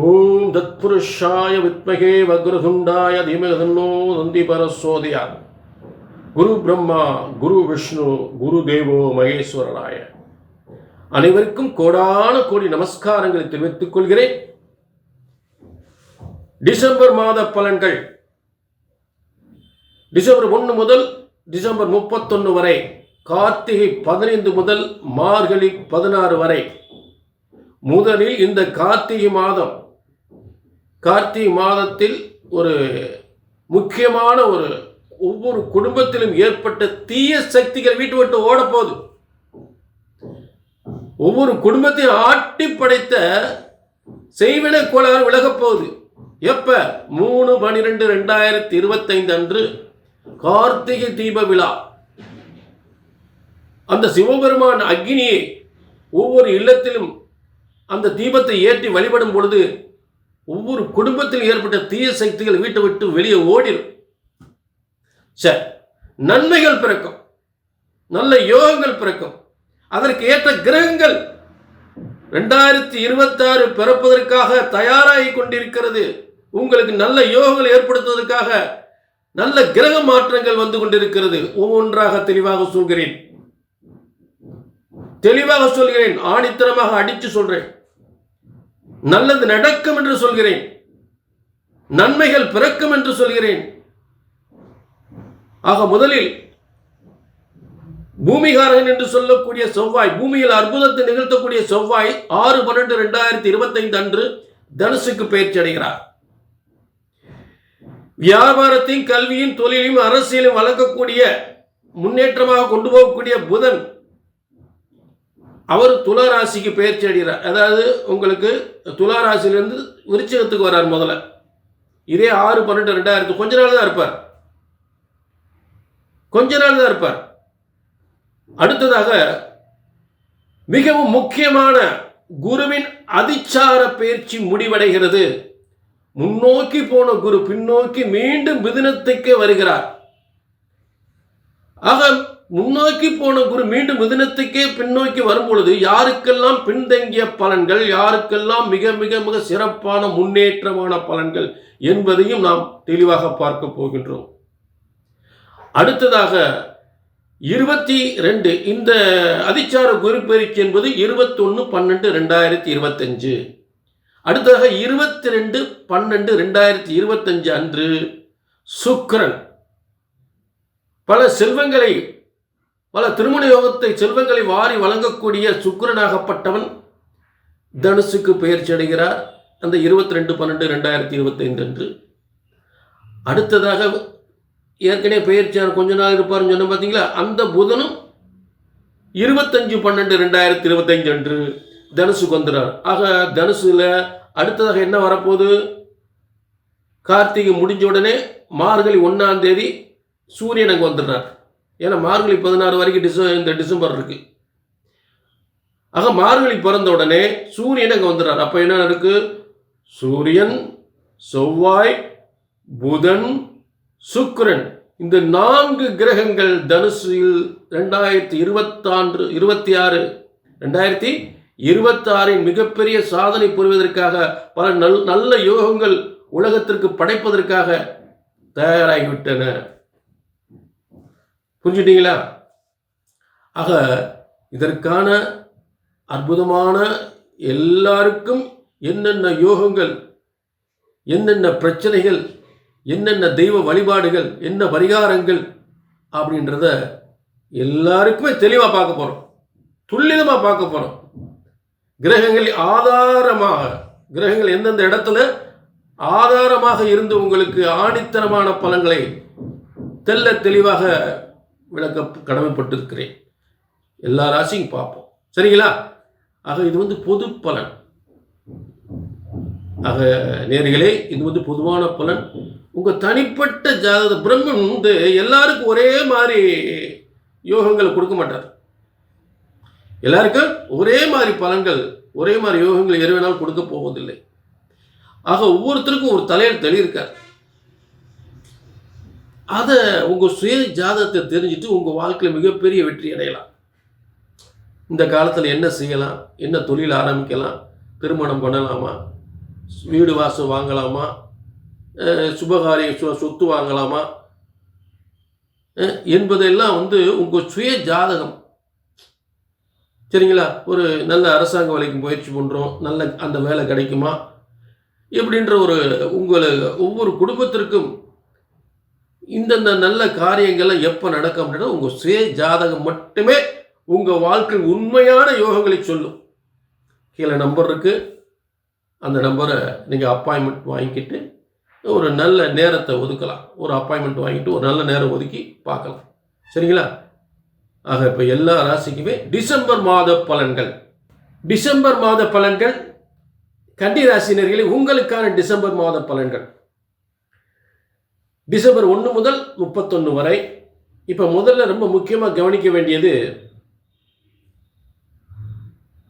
ஓம் தத்புருஷாய வித்மகே வக்ரதுண்டாய தீமகதன்னோ நந்தி பரசோதயா குரு பிரம்மா குரு விஷ்ணு குரு தேவோ மகேஸ்வரனாய அனைவருக்கும் கோடான கோடி நமஸ்காரங்களை தெரிவித்துக் கொள்கிறேன். டிசம்பர் மாத பலன்கள். டிசம்பர் ஒன்று முதல் டிசம்பர் முப்பத்தொன்று வரை கார்த்திகை பதினைந்து முதல் மார்கழி பதினாறு வரை. முதலில் இந்த கார்த்திகை மாதம் கார்த்திகை மாதத்தில் ஒரு முக்கியமான ஒரு ஒவ்வொரு குடும்பத்திலும் ஏற்பட்ட தீய சக்திகள் வீட்டு விட்டு ஓடப்போகுது. ஒவ்வொரு குடும்பத்தையும் ஆட்டி படைத்த செய்வின கோளாறு விலகப் போகுது. எப்ப? மூணு பனிரெண்டு ரெண்டாயிரத்தி இருபத்தைந்து அன்று கார்த்திகை தீப விழா. அந்த சிவபெருமான் அக்னியை ஒவ்வொரு இல்லத்திலும் அந்த தீபத்தை ஏற்றி வழிபடும் பொழுது ஒவ்வொரு குடும்பத்தில் ஏற்பட்ட தீய சக்திகள் வீட்டை விட்டு வெளியே ஓடிடும் சரி நன்மைகள் பிறக்கும். நல்ல யோகங்கள் பிறக்கும். அதற்கு ஏற்ற கிரகங்கள் ரெண்டாயிரத்தி இருபத்தாறு பிறப்பதற்காக தயாராகி கொண்டிருக்கிறது. உங்களுக்கு நல்ல யோகங்கள் ஏற்படுத்துவதற்காக நல்ல கிரக மாற்றங்கள் வந்து கொண்டிருக்கிறது. ஒவ்வொன்றாக தெளிவாக சொல்கிறேன். தெளிவாக சொல்கிறேன். ஆணித்தரமாக அடித்து சொல்கிறேன் நல்லது நடக்கும் என்று சொல்கிறேன். நன்மைகள் பிறக்கும் என்று சொல்கிறேன். ஆக முதலில் பூமிகாரகன் என்று சொல்லக்கூடிய செவ்வாய் பூமியில் அற்புதத்தை நிகழ்த்தக்கூடிய செவ்வாய் ஆறு பன்னெண்டு ரெண்டாயிரத்தி இருபத்தைந்து அன்று தனுசுக்கு பயிற்சி அடைகிறார். வியாபாரத்தையும் கல்வியும் தொழிலையும் அரசியலும் வளர்க்கக்கூடிய முன்னேற்றமாக கொண்டு போகக்கூடிய புதன் அவர் துலா ராசிக்கு பயிற்சி அடைகிறார். அதாவது உங்களுக்கு துலா விருச்சகத்துக்கு வரார் முதல்ல. இதே ஆறு பன்னெண்டு ரெண்டாயிரத்து கொஞ்ச நாள் தான் இருப்பார். கொஞ்ச நாள் தான் இருப்பார். அடுத்ததாக மிகவும் முக்கியமான குருவின் அதிச்சார பயிற்சி முடிவடைகிறது. முன்னோக்கி போன குரு பின்னோக்கி மீண்டும் மிதுனத்துக்கே வருகிறார். ஆக முன்னோக்கி போன குரு மீண்டும் மிதுனத்துக்கே பின்னோக்கி வரும்பொழுது யாருக்கெல்லாம் பின்தங்கிய பலன்கள் யாருக்கெல்லாம் மிக மிக மிக சிறப்பான முன்னேற்றமான பலன்கள் என்பதையும் நாம் தெளிவாக பார்க்க போகின்றோம். அடுத்ததாக இருபத்தி ரெண்டு இந்த அதிச்சார குரு என்பது இருபத்தொன்று பன்னெண்டு ரெண்டாயிரத்தி இருபத்தஞ்சு. அடுத்ததாக இருபத்தி ரெண்டு பன்னெண்டு ரெண்டாயிரத்தி இருபத்தஞ்சு அன்று சுக்ரன் பல செல்வங்களை பல திருமண யோகத்தை செல்வங்களை வாரி வழங்கக்கூடிய சுக்கரனாகப்பட்டவன் தனுசுக்கு பெயர்ச்சி அடைகிறார். அந்த இருபத்தி ரெண்டு பன்னெண்டு ரெண்டாயிரத்தி இருபத்தைந்து அன்று. அடுத்ததாக ஏற்கனவே பெயர்ச்சியார் கொஞ்ச நாள் இருப்பார்னு சொன்ன பார்த்தீங்களா அந்த புதனும் இருபத்தஞ்சு பன்னெண்டு ரெண்டாயிரத்தி இருபத்தஞ்சு அன்று தனுசுக்கு வந்துறார். ஆக தனுசுல அடுத்ததாக என்ன வரப்போகுது? கார்த்திகை முடிஞ்ச உடனே மார்கழி ஒன்றாம் தேதி சூரியன் அங்கே வந்துடுறார். ஏன்னா மார்கழி பதினாறு வரைக்கும் டிச இந்த டிசம்பர் இருக்கு. ஆக மார்கழி பிறந்த உடனே சூரியன் அங்கே வந்துடுறார். அப்போ என்ன இருக்கு சூரியன் செவ்வாய் புதன் சுக்கிரன். இந்த நான்கு கிரகங்கள் தனுசில் ரெண்டாயிரத்தி இருபத்தாண்டு இருபத்தி ஆறு ரெண்டாயிரத்தி இருபத்தாறின் மிகப்பெரிய சாதனை புரிவதற்காக பல நல் நல்ல யோகங்கள் உலகத்திற்கு படைப்பதற்காக தயாராகிவிட்டன. புரிஞ்சுட்டீங்களா? ஆக இதற்கான அற்புதமான எல்லாருக்கும் என்னென்ன யோகங்கள் என்னென்ன பிரச்சனைகள் என்னென்ன தெய்வ வழிபாடுகள் என்ன பரிகாரங்கள் அப்படின்றத எல்லாருக்குமே தெளிவாக பார்க்க போகிறோம் துல்லிதமாக பார்க்க போகிறோம் கிரகங்கள் ஆதாரமாக கிரகங்கள் எந்தெந்த இடத்துல ஆதாரமாக இருந்து உங்களுக்கு ஆணித்தனமான பலன்களை தெல்ல தெளிவாக விளக்க கடமைப்பட்டிருக்கிறேன். எல்லா ராசியும் பார்ப்போம். சரிங்களா? ஆக இது வந்து பொது பலன். ஆக நேர்களே இது வந்து பொதுவான பலன். உங்கள் தனிப்பட்ட ஜாத பிரம்மன் வந்து எல்லாருக்கும் ஒரே மாதிரி யோகங்களை கொடுக்க மாட்டார். எல்லாருக்கும் ஒரே மாதிரி பலன்கள் ஒரே மாதிரி யோகங்கள் இறைவனால் கொடுக்க போவதில்லை. ஆக ஒவ்வொருத்தருக்கும் ஒரு தலையில் தெளியிருக்கார் அதை உங்கள் சுய ஜாதகத்தை தெரிஞ்சுட்டு உங்கள் வாழ்க்கையில் மிகப்பெரிய வெற்றி அடையலாம். இந்த காலத்தில் என்ன செய்யலாம்? என்ன தொழில் ஆரம்பிக்கலாம்? திருமணம் பண்ணலாமா? வீடு வாசம் வாங்கலாமா? சுபகாரிய சொத்து வாங்கலாமா? என்பதெல்லாம் வந்து உங்கள் சுய ஜாதகம். சரிங்களா? ஒரு நல்ல அரசாங்க வேலைக்கு முயற்சி பண்ணுறோம் நல்ல அந்த வேலை கிடைக்குமா? இப்படின்ற ஒரு உங்களை ஒவ்வொரு குடும்பத்திற்கும் இந்தந்த நல்ல காரியங்கள்லாம் எப்போ நடக்க அப்படின்னா உங்கள் சுய ஜாதகம் மட்டுமே உங்கள் வாழ்க்கை உண்மையான யோகங்களை சொல்லும். கீழே நம்பர் இருக்குது அந்த நம்பரை நீங்கள் அப்பாயின்மெண்ட் வாங்கிக்கிட்டு ஒரு நல்ல நேரத்தை ஒதுக்கலாம். ஒரு அப்பாயின்மெண்ட் வாங்கிட்டு ஒரு நல்ல நேரம் ஒதுக்கி பார்க்கலாம். சரிங்களா? ஆக இப்போ எல்லா ராசிக்குமே டிசம்பர் மாத பலன்கள். டிசம்பர் மாத பலன்கள் கன்னி ராசினர்களே உங்களுக்கான டிசம்பர் மாத பலன்கள். டிசம்பர் ஒன்று முதல் முப்பத்தொன்று வரை. இப்போ முதல்ல ரொம்ப முக்கியமாக கவனிக்க வேண்டியது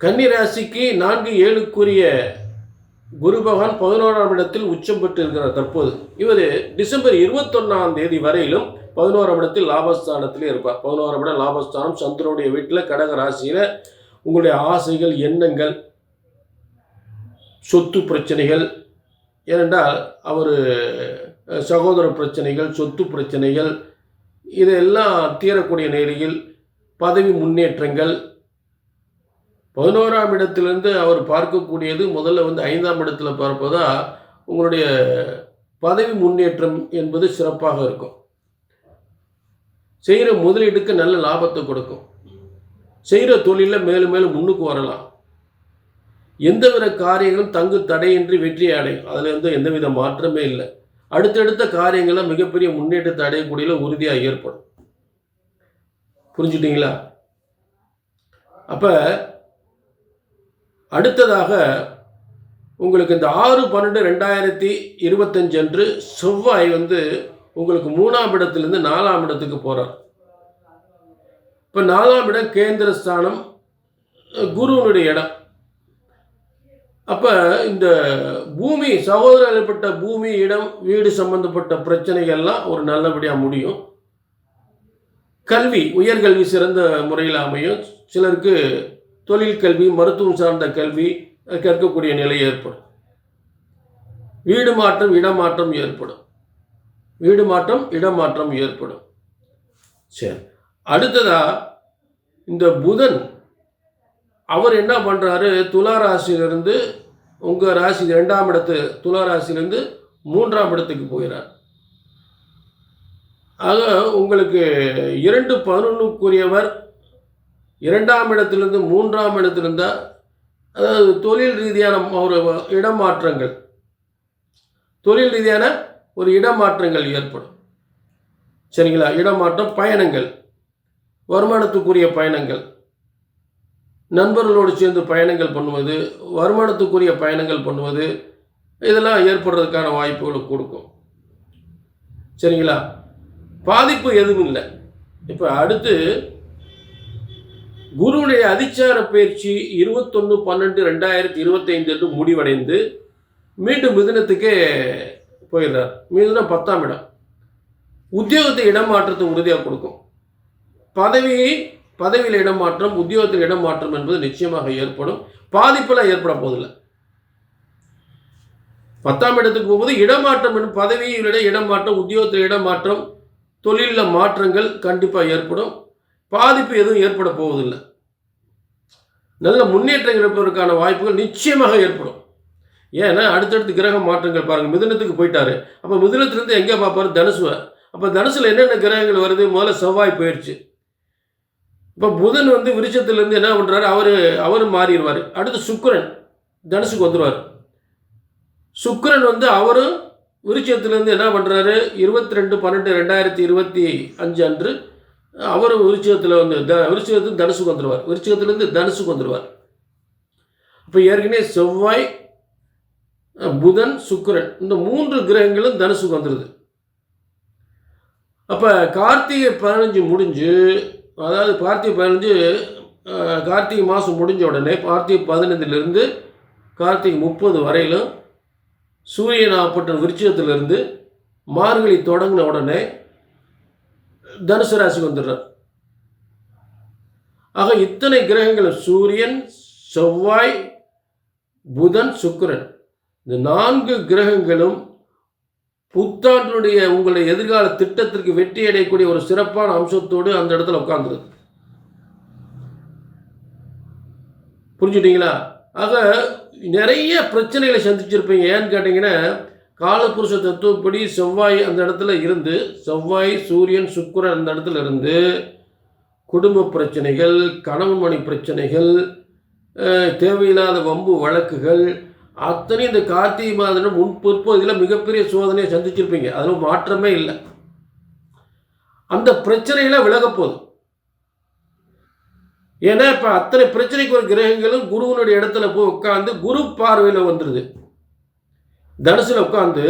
கன்னிராசிக்கு நான்கு ஏழுக்குரிய குரு பகவான் பதினோராம் இடத்தில் உச்சம் பெற்று இருக்கிறார் தற்போது. இவர் டிசம்பர் இருபத்தொன்னாம் தேதி வரையிலும் பதினோராம் இடத்தில் லாபஸ்தானத்திலே இருப்பார். பதினோராம் இடம் லாபஸ்தானம் சந்திரனுடைய வீட்டில் கடக ராசியில் உங்களுடைய ஆசைகள் எண்ணங்கள் சொத்து பிரச்சனைகள் ஏனென்றால் அவர் சகோதர பிரச்சனைகள் சொத்து பிரச்சனைகள் இதெல்லாம் தீரக்கூடிய நிலையில் பதவி முன்னேற்றங்கள். பதினோராம் இடத்திலிருந்து அவர் பார்க்கக்கூடியது முதல்ல வந்து ஐந்தாம் இடத்துல பார்ப்பதா உங்களுடைய பதவி முன்னேற்றம் என்பது சிறப்பாக இருக்கும். செய்கிற முதலீடுக்கு நல்ல லாபத்தை கொடுக்கும். செய்கிற தொழிலில் மேலும் மேலும் முன்னுக்கு வரலாம். எந்தவித காரியங்களும் தங்கு தடையின்றி வெற்றி அடையும். அதில் வந்து எந்தவித மாற்றமே இல்லை. அடுத்தடுத்த காரியங்களை மிகப்பெரிய முன்னேற்றத்தை அடையக்கூடிய உறுதியாக ஏற்படும். புரிஞ்சுட்டீங்களா? அப்போ அடுத்ததாக உங்களுக்கு இந்த ஆறு பன்னெண்டு ரெண்டாயிரத்தி இருபத்தஞ்சு அன்று செவ்வாய் வந்து உங்களுக்கு மூணாம் இடத்துலேருந்து நாலாம் இடத்துக்கு போகிறார் இப்போ நாலாம் இடம் கேந்திர ஸ்தானம் குருவனுடைய இடம். அப்போ இந்த பூமி சகோதரப்பட்ட பூமி இடம் வீடு சம்பந்தப்பட்ட பிரச்சனைகள்லாம் ஒரு நல்லபடியாக முடியும். கல்வி உயர்கல்வி சிறந்த முறையில் அமையும். சிலருக்கு தொழில் கல்வி மருத்துவம் சார்ந்த கல்வி கற்கக்கூடிய நிலை ஏற்படும். வீடு மாற்றம் இடமாற்றம் ஏற்படும். வீடு மாற்றம் இடமாற்றம் ஏற்படும். சரி. அடுத்ததாக இந்த புதன் அவர் என்ன பண்ணுறாரு துலா ராசியிலிருந்து உங்கள் ராசி ரெண்டாம் இடத்து துலா ராசியிலிருந்து மூன்றாம் இடத்துக்கு போகிறார் ஆக உங்களுக்கு இரண்டு பதினொன்றுக்குரியவர் இரண்டாம் இடத்திலிருந்து மூன்றாம் இடத்திலிருந்தால் அதாவது தொழில் ரீதியான ஒரு இடமாற்றங்கள். தொழில் ரீதியான ஒரு இடமாற்றங்கள் ஏற்படும். சரிங்களா? இடமாற்றம் பயணங்கள். வருமானத்துக்குரிய பயணங்கள். நண்பர்களோடு சேர்ந்து பயணங்கள் பண்ணுவது வருமானத்துக்குரிய பயணங்கள் பண்ணுவது இதெல்லாம் ஏற்படுறதுக்கான வாய்ப்புகளை கொடுக்கும். சரிங்களா? பாதிப்பு எதுவும் இல்லை. இப்போ அடுத்து குருவுடைய அதிச்சார பயிற்சி இருபத்தொன்று பன்னெண்டு ரெண்டாயிரத்தி இருபத்தைந்து என்று முடிவடைந்து மீண்டும் மிதுனத்துக்கே போயிடுறார். மிதுனம் பத்தாம் இடம். உத்தியோகத்தை இடமாற்றத்தை உறுதியாக கொடுக்கும். பதவி பதவியில் இடமாற்றம் உத்தியோகத்தில் இடமாற்றம் என்பது நிச்சயமாக ஏற்படும். பாதிப்பெல்லாம் ஏற்பட போதில்லை பத்தாம் இடத்துக்கு போகும்போது இடமாற்றம் என்னும் பதவியில் இடமாற்றம் உத்தியோகத்தில் இடமாற்றம் தொழிலில் மாற்றங்கள் கண்டிப்பாக ஏற்படும். பாதிப்பு எதுவும் ஏற்பட போவதில்லை. நல்ல முன்னேற்றம் இருப்பதற்கான வாய்ப்புகள் நிச்சயமாக ஏற்படும். ஏன்னா அடுத்தடுத்து கிரக மாற்றங்கள் பாருங்கள் மிதுனத்துக்கு போயிட்டாரு. அப்போ மிதுனத்துலேருந்து எங்கே பார்ப்பாரு தனுசுவை. அப்போ தனுசில் என்னென்ன கிரகங்கள் வருது? முதல்ல செவ்வாய் போயிடுச்சு இப்போ புதன் வந்து விருச்சத்துலேருந்து என்ன பண்ணுறாரு அவர் அவரும் மாறிடுவார். அடுத்து சுக்கரன் தனுசுக்கு வந்துடுவார் சுக்கரன் வந்து அவரும் விருச்சத்துலேருந்து என்ன பண்ணுறாரு இருபத்தி ரெண்டு பன்னெண்டு ரெண்டாயிரத்தி இருபத்தி அஞ்சு அன்று அவரும் விருச்சிகத்தில் வந்து த விருச்சிகத்துக்கு தனுசுக்கு வந்துடுவார் விருச்சிகத்துலேருந்து தனுசுக்கு வந்துடுவார் இப்போ ஏற்கனவே செவ்வாய் புதன் சுக்கிரன் இந்த மூன்று கிரகங்களும் தனுசுக்கு வந்துடுது அப்போ கார்த்திகை பதினஞ்சு முடிஞ்சு அதாவது கார்த்திகை பதினஞ்சு கார்த்திகை மாதம் முடிஞ்ச உடனே கார்த்திகை பதினைந்துலேருந்து கார்த்திகை முப்பது வரையிலும் சூரியன் ஆப்பட்ட விருச்சிகத்திலிருந்து மார்கழி தொடங்கின உடனே தனுசு ராசிக்கு வந்துடுறார். ஆக இத்தனை கிரகங்கள் சூரியன் செவ்வாய் புதன் சுக்கரன். இந்த நான்கு கிரகங்களும் புத்தாண்டினுடைய உங்களுடைய எதிர்கால திட்டத்திற்கு வெற்றி அடையக்கூடிய ஒரு சிறப்பான அம்சத்தோடு அந்த இடத்துல உட்கார்ந்துருது புரிஞ்சுட்டீங்களா? ஆக நிறைய பிரச்சனைகளை சந்திச்சிருப்பீங்க. ஏன்னு கேட்டிங்கன்னா காலபுருஷ தத்துவப்படி செவ்வாய் அந்த இடத்துல இருந்து செவ்வாய் சூரியன் சுக்கிரன் அந்த இடத்துல இருந்து குடும்ப பிரச்சனைகள் கணவன் மணி பிரச்சனைகள் தேவையில்லாத வம்பு வழக்குகள் அத்தனை இந்த கார்த்திகை மாதம் முன் இதில் மிகப்பெரிய சோதனையை சந்திச்சிருப்பீங்க. அதில் மாற்றமே இல்லை. அந்த பிரச்சனைகளை விலகப் போகுது. ஏன்னா இப்போ அத்தனை பிரச்சனைக்கு ஒரு கிரகங்களும் குருவனுடைய இடத்துல போய் உட்காந்து குரு பார்வையில் வந்துடுது தனுசில் உட்காந்து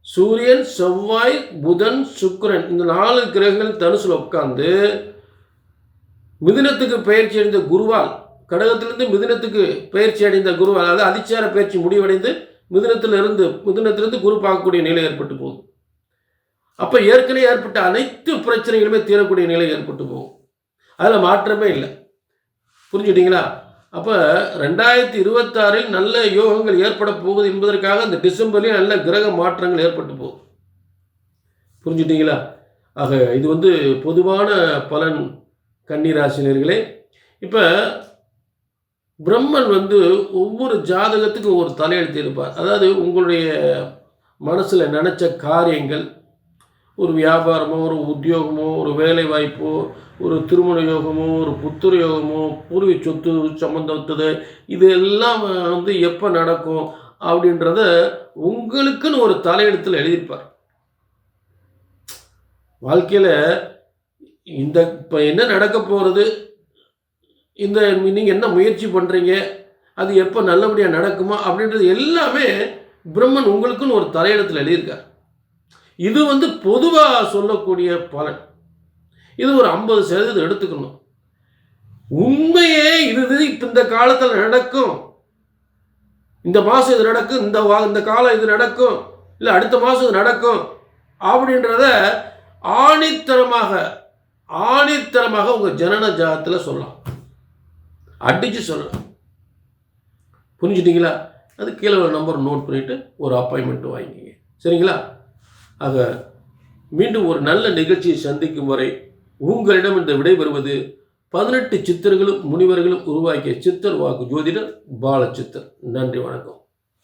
சூரியன் செவ்வாய் புதன் சுக்கரன் இந்த நாலு கிரகங்கள் தனுசில் உட்காந்து மிதுனத்துக்கு பயிற்சி அடைந்த குருவால் கடகத்திலிருந்து மிதுனத்துக்கு பயிற்சி அடைந்த குரு அதாவது அதிச்சார பயிற்சி முடிவடைந்து மிதுனத்திலிருந்து மிதுனத்திலிருந்து குரு பார்க்கக்கூடிய நிலை ஏற்பட்டு போகும் அப்போ ஏற்கனவே ஏற்பட்ட அனைத்து பிரச்சனைகளுமே தீரக்கூடிய நிலை ஏற்பட்டு போகும். அதில் மாற்றமே இல்லை. புரிஞ்சுட்டீங்களா அப்போ ரெண்டாயிரத்தி இருபத்தாறில் நல்ல யோகங்கள் ஏற்பட போகுது என்பதற்காக இந்த டிசம்பர்லேயும் நல்ல கிரக மாற்றங்கள் ஏற்பட்டு போகும் புரிஞ்சுட்டீங்களா ஆக இது வந்து பொதுவான பலன் கன்னிராசினியர்களே இப்போ பிரம்மன் வந்து ஒவ்வொரு ஜாதகத்துக்கும் ஒரு தலையெழுத்து இருப்பார். அதாவது உங்களுடைய மனசில் நினச்ச காரியங்கள் ஒரு வியாபாரமோ ஒரு உத்தியோகமோ ஒரு வேலை வாய்ப்போ ஒரு திருமண யோகமோ ஒரு புத்திர யோகமோ பூர்வி சொத்து சம்மந்தப்பட்டது இது எல்லாம் வந்து எப்போ நடக்கும் அப்படின்றத உங்களுக்குன்னு ஒரு தலையெழுத்தில் எழுதியிருப்பார். வாழ்க்கையில் இந்த இப்போ என்ன நடக்க போகிறது இந்த நீங்கள் என்ன முயற்சி பண்ணுறீங்க அது எப்போ நல்லபடியாக நடக்குமா? அப்படின்றது எல்லாமே பிரம்மன் உங்களுக்குன்னு ஒரு தலையிடத்தில் எழுதியிருக்கார். இது வந்து பொதுவாக சொல்லக்கூடிய பலன். இது ஒரு ஐம்பது சதவீதம் எடுத்துக்கணும். உண்மையே இது இது இப்போ இந்த காலத்தில் நடக்கும். இந்த மாதம் இது நடக்கும் இந்த வா இந்த காலம் இது நடக்கும் இல்லை அடுத்த மாதம் இது நடக்கும் அப்படின்றத ஆணித்தரமாக ஆணித்தரமாக உங்கள் ஜனன ஜாதத்தில் சொல்லலாம். அடித்து சொல்லலாம் புரிஞ்சுட்டீங்களா? அது கீழே உள்ள நம்பர் நோட் பண்ணிவிட்டு ஒரு அப்பாயின்மெண்ட் வாங்கிக்கிங்க. சரிங்களா? ஆக மீண்டும் ஒரு நல்ல நிகழ்ச்சியை சந்திக்கும் வரை உங்களிடம் இந்த விடைபெறுவது பதினெட்டு சித்தர்களும் முனிவர்களும் உருவாக்கிய சித்தர் வாக்கு ஜோதிடர் பாலச்சித்தர். நன்றி வணக்கம்.